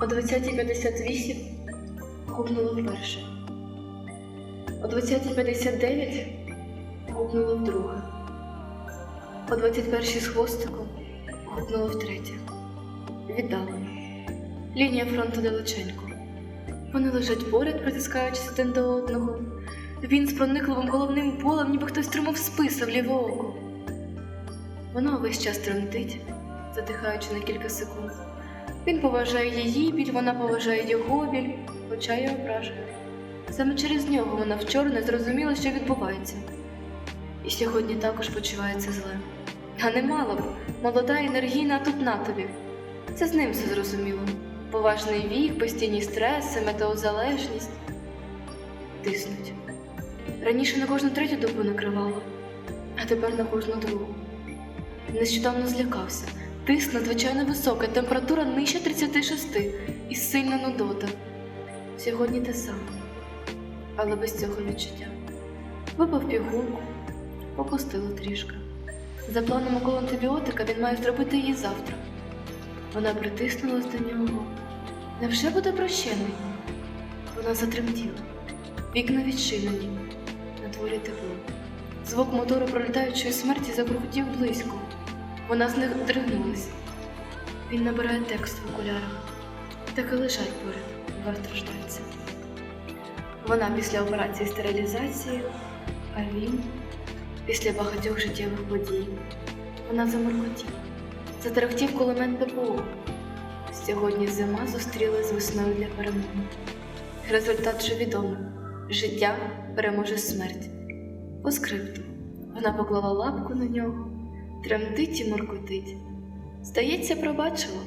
О 20.58 гукнуло вперше. О 20.59 гукнуло вдруге. О 21 з хвостиком гукнуло втретє. Віддалено. Лінія фронту далеченько. Вони лежать поряд, притискаючись один до одного. Він з проникливим головним болем, ніби хтось тримав списа в ліве око. Вона увесь час тремтить, затихаючи на кілька секунд. Він поважає її біль, вона поважає його біль, хоча й ображує. Саме через нього вона вчора не зрозуміла, що відбувається. І сьогодні також почувається зле. А не мало б, молода, енергійна, тут на тобі. Це з ним все зрозуміло. Поважний вік, постійні стреси, метеозалежність. Тиснуть. Раніше на кожну третю добу накривало, а тепер на кожну другу. Нещодавно злякався. Тиск надзвичайно високий, температура нижче 36 і сильна нудота. Сьогодні те саме, але без цього відчуття. Випив пігулку, попустило трішки. За планом укол антибіотика він має зробити її завтра. Вона притиснулась до нього. Невже буде прощений? Вона затремтіла. Вікна відчинені, на дворі тепло. Звук мотору пролітаючої смерті закрутів близько. Вона з них дригнулась. Він набирає текст в окулярах. Так і лежать поряд, два страждальця. Вона після операції стерилізації, а він після багатьох життєвих подій. Вона заморкотіла. Затерехтів кулемет ППО. Сьогодні зима зустрілась з весною для перемоги. Результат вже відомий. Життя переможе смерть. По скрипту. Вона поклала лапку на нього, тремтить і моркотить. Здається, пробачила.